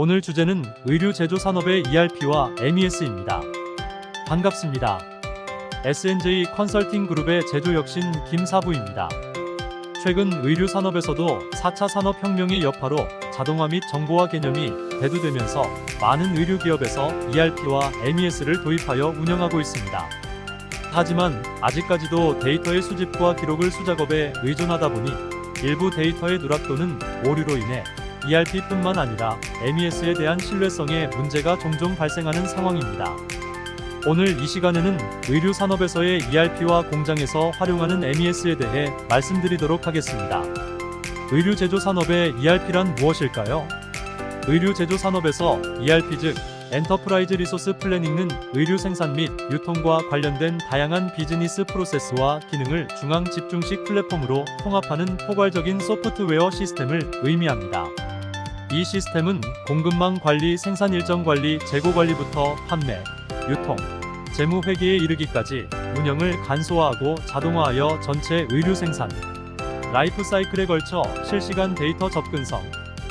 오늘 주제는 의류 제조 산업의 ERP와 MES입니다. 반갑습니다. SNJ 컨설팅 그룹의 제조 혁신 김사부입니다. 최근 의류 산업에서도 4차 산업혁명의 여파로 자동화 및 정보화 개념이 대두되면서 많은 의류 기업에서 ERP와 MES를 도입하여 운영하고 있습니다. 하지만 아직까지도 데이터의 수집과 기록을 수작업에 의존하다 보니 일부 데이터의 누락 또는 오류로 인해 ERP뿐만 아니라 MES에 대한 신뢰성에 문제가 종종 발생하는 상황입니다. 오늘 이 시간에는 의류 산업에서의 ERP와 공장에서 활용하는 MES에 대해 말씀드리도록 하겠습니다. 의류 제조 산업의 ERP란 무엇일까요? 의류 제조 산업에서 ERP 즉 엔터프라이즈 리소스 플래닝은 의류 생산 및 유통과 관련된 다양한 비즈니스 프로세스와 기능을 중앙 집중식 플랫폼으로 통합하는 포괄적인 소프트웨어 시스템을 의미합니다. 이 시스템은 공급망 관리, 생산 일정 관리, 재고 관리부터 판매, 유통, 재무 회계에 이르기까지 운영을 간소화하고 자동화하여 전체 의류 생산, 라이프 사이클에 걸쳐 실시간 데이터 접근성,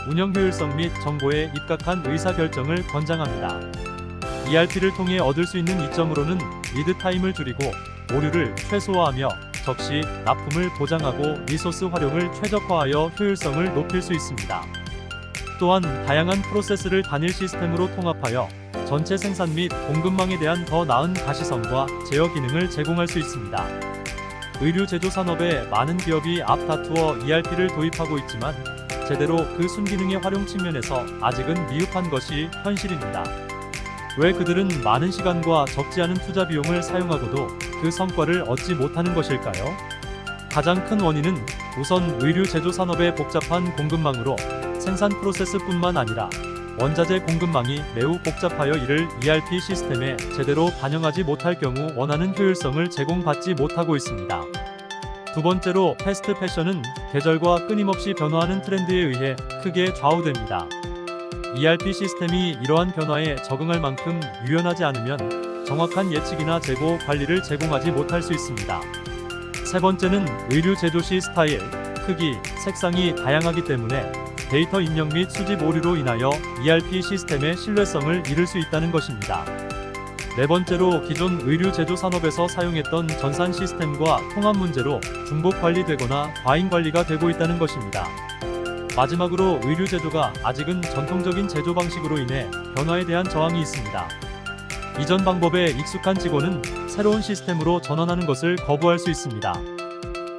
운영 효율성 및 정보에 입각한 의사결정을 권장합니다. ERP를 통해 얻을 수 있는 이점으로는 리드 타임을 줄이고 오류를 최소화하며 적시 납품을 보장하고 리소스 활용을 최적화하여 효율성을 높일 수 있습니다. 또한 다양한 프로세스를 단일 시스템으로 통합하여 전체 생산 및 공급망에 대한 더 나은 가시성과 제어 기능을 제공할 수 있습니다. 의류 제조 산업의 많은 기업이 앞다투어 ERP를 도입하고 있지만 제대로 그 순기능의 활용 측면에서 아직은 미흡한 것이 현실입니다. 왜 그들은 많은 시간과 적지 않은 투자 비용을 사용하고도 그 성과를 얻지 못하는 것일까요? 가장 큰 원인은 우선 의류 제조 산업의 복잡한 공급망으로 생산 프로세스뿐만 아니라 원자재 공급망이 매우 복잡하여 이를 ERP 시스템에 제대로 반영하지 못할 경우 원하는 효율성을 제공받지 못하고 있습니다. 두 번째로 패스트 패션은 계절과 끊임없이 변화하는 트렌드에 의해 크게 좌우됩니다. ERP 시스템이 이러한 변화에 적응할 만큼 유연하지 않으면 정확한 예측이나 재고 관리를 제공하지 못할 수 있습니다. 세 번째는 의류 제조 시 스타일, 크기, 색상이 다양하기 때문에 데이터 입력 및 수집 오류로 인하여 ERP 시스템의 신뢰성을 잃을 수 있다는 것입니다. 네 번째로 기존 의류 제조 산업에서 사용했던 전산 시스템과 통합 문제로 중복 관리되거나 과잉 관리가 되고 있다는 것입니다. 마지막으로 의류 제조가 아직은 전통적인 제조 방식으로 인해 변화에 대한 저항이 있습니다. 이전 방법에 익숙한 직원은 새로운 시스템으로 전환하는 것을 거부할 수 있습니다.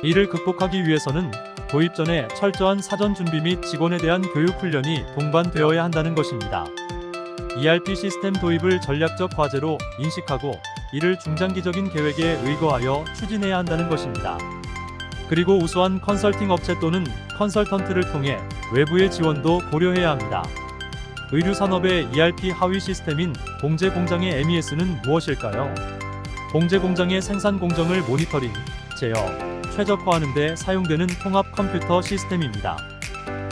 이를 극복하기 위해서는 도입 전에 철저한 사전 준비 및 직원에 대한 교육 훈련이 동반되어야 한다는 것입니다. ERP 시스템 도입을 전략적 과제로 인식하고 이를 중장기적인 계획에 의거하여 추진해야 한다는 것입니다. 그리고 우수한 컨설팅 업체 또는 컨설턴트를 통해 외부의 지원도 고려해야 합니다. 의류 산업의 ERP 하위 시스템인 봉제 공장의 MES는 무엇일까요? 봉제 공장의 생산 공정을 모니터링, 제어, 최적화하는 데 사용되는 통합 컴퓨터 시스템입니다.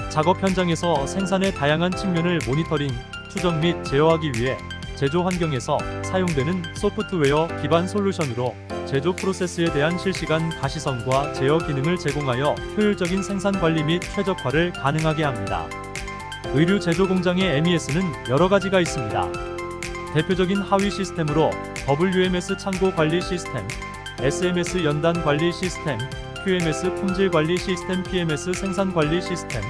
작업 현장에서 생산의 다양한 측면을 모니터링, 추적 및 제어하기 위해 제조 환경에서 사용되는 소프트웨어 기반 솔루션으로 제조 프로세스에 대한 실시간 가시성과 제어 기능을 제공하여 효율적인 생산 관리 및 최적화를 가능하게 합니다. 의류 제조 공장의 MES는 여러 가지가 있습니다. 대표적인 하위 시스템으로 WMS 창고 관리 시스템, SMS 연단 관리 시스템, QMS 품질 관리 시스템, PMS 생산 관리 시스템,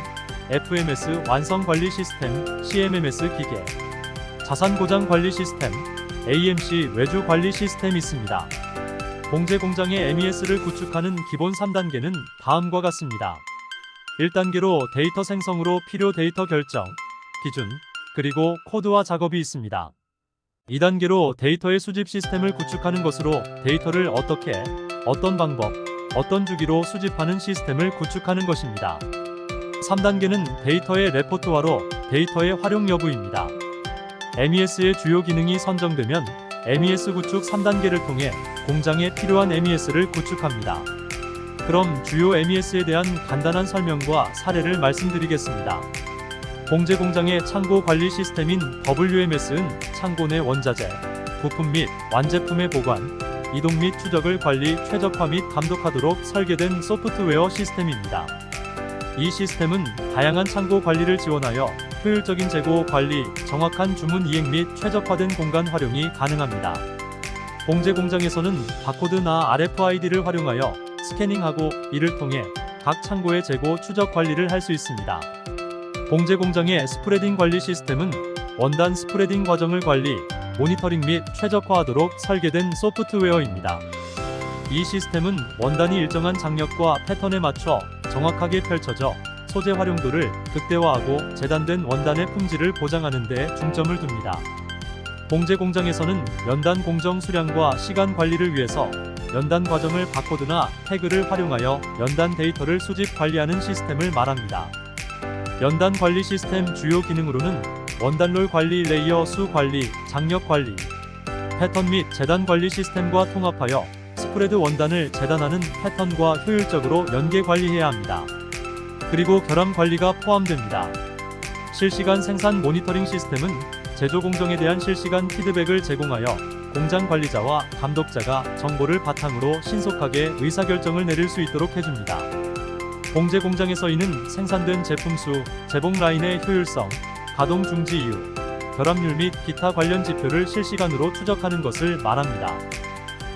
FMS 완성 관리 시스템, CMMS 기계, 자산 고장 관리 시스템, AMC 외주 관리 시스템이 있습니다. 봉제 공장의 MES를 구축하는 기본 3단계는 다음과 같습니다. 1단계로 데이터 생성으로 필요 데이터 결정, 기준, 그리고 코드화 작업이 있습니다. 2단계로 데이터의 수집 시스템을 구축하는 것으로 데이터를 어떻게, 어떤 방법, 어떤 주기로 수집하는 시스템을 구축하는 것입니다. 3단계는 데이터의 레포트화로 데이터의 활용 여부입니다. MES의 주요 기능이 선정되면 MES 구축 3단계를 통해 공장에 필요한 MES를 구축합니다. 그럼 주요 MES에 대한 간단한 설명과 사례를 말씀드리겠습니다. 봉제 공장의 창고 관리 시스템인 WMS는 창고 내 원자재, 부품 및 완제품의 보관, 이동 및 추적을 관리, 최적화 및 감독하도록 설계된 소프트웨어 시스템입니다. 이 시스템은 다양한 창고 관리를 지원하여 효율적인 재고 관리, 정확한 주문 이행 및 최적화된 공간 활용이 가능합니다. 봉제 공장에서는 바코드나 RFID를 활용하여 스캐닝하고 이를 통해 각 창고의 재고 추적 관리를 할 수 있습니다. 봉제 공장의 스프레딩 관리 시스템은 원단 스프레딩 과정을 관리, 모니터링 및 최적화하도록 설계된 소프트웨어입니다. 이 시스템은 원단이 일정한 장력과 패턴에 맞춰 정확하게 펼쳐져 소재 활용도를 극대화하고 재단된 원단의 품질을 보장하는 데 중점을 둡니다. 봉제 공장에서는 연단 공정 수량과 시간 관리를 위해서 연단 과정을 바코드나 태그를 활용하여 연단 데이터를 수집 관리하는 시스템을 말합니다. 연단 관리 시스템 주요 기능으로는 원단롤 관리, 레이어 수 관리, 장력 관리, 패턴 및 재단 관리 시스템과 통합하여 스프레드 원단을 재단하는 패턴과 효율적으로 연계 관리해야 합니다. 그리고 결함 관리가 포함됩니다. 실시간 생산 모니터링 시스템은 제조 공정에 대한 실시간 피드백을 제공하여 공장 관리자와 감독자가 정보를 바탕으로 신속하게 의사결정을 내릴 수 있도록 해줍니다. 봉제 공장에서 이는 생산된 제품 수, 재봉 라인의 효율성, 가동 중지 이유, 결합률 및 기타 관련 지표를 실시간으로 추적하는 것을 말합니다.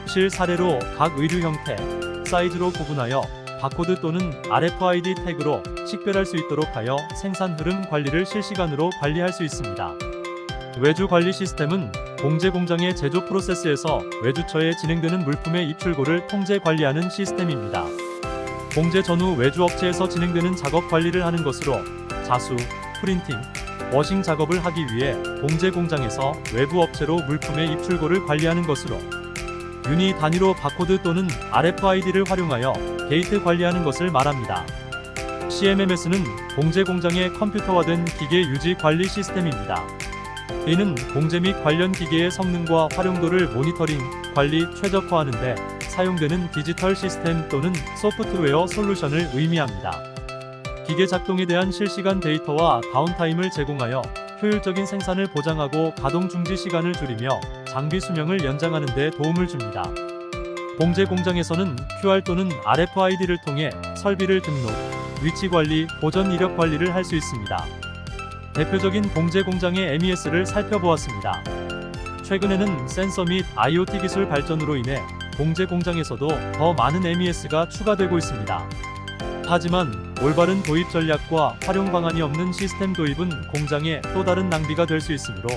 실 사례로 각 의류 형태, 사이즈로 구분하여 바코드 또는 RFID 태그로 식별할 수 있도록 하여 생산 흐름 관리를 실시간으로 관리할 수 있습니다. 외주 관리 시스템은 봉제 공장의 제조 프로세스에서 외주처에 진행되는 물품의 입출고를 통제 관리하는 시스템입니다. 봉제 전후 외주 업체에서 진행되는 작업 관리를 하는 것으로 자수, 프린팅, 워싱 작업을 하기 위해 봉제 공장에서 외부 업체로 물품의 입출고를 관리하는 것으로 유니 단위로 바코드 또는 RFID를 활용하여 게이트 관리하는 것을 말합니다. CMMS는 봉제 공장의 컴퓨터화된 기계 유지 관리 시스템입니다. 이는 봉제 및 관련 기계의 성능과 활용도를 모니터링, 관리, 최적화하는 데 사용되는 디지털 시스템 또는 소프트웨어 솔루션을 의미합니다. 기계 작동에 대한 실시간 데이터와 다운타임을 제공하여 효율적인 생산을 보장하고 가동 중지 시간을 줄이며 장비 수명을 연장하는 데 도움을 줍니다. 봉제 공장에서는 QR 또는 RFID를 통해 설비를 등록, 위치 관리, 보전 이력 관리를 할 수 있습니다. 대표적인 봉제 공장의 MES를 살펴보았습니다. 최근에는 센서 및 IoT 기술 발전으로 인해 봉제 공장에서도 더 많은 MES가 추가되고 있습니다. 하지만 올바른 도입 전략과 활용 방안이 없는 시스템 도입은 공장에 또 다른 낭비가 될 수 있으므로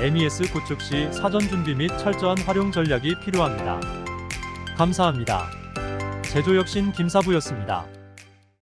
MES 구축 시 사전 준비 및 철저한 활용 전략이 필요합니다. 감사합니다. 제조혁신 김사부였습니다.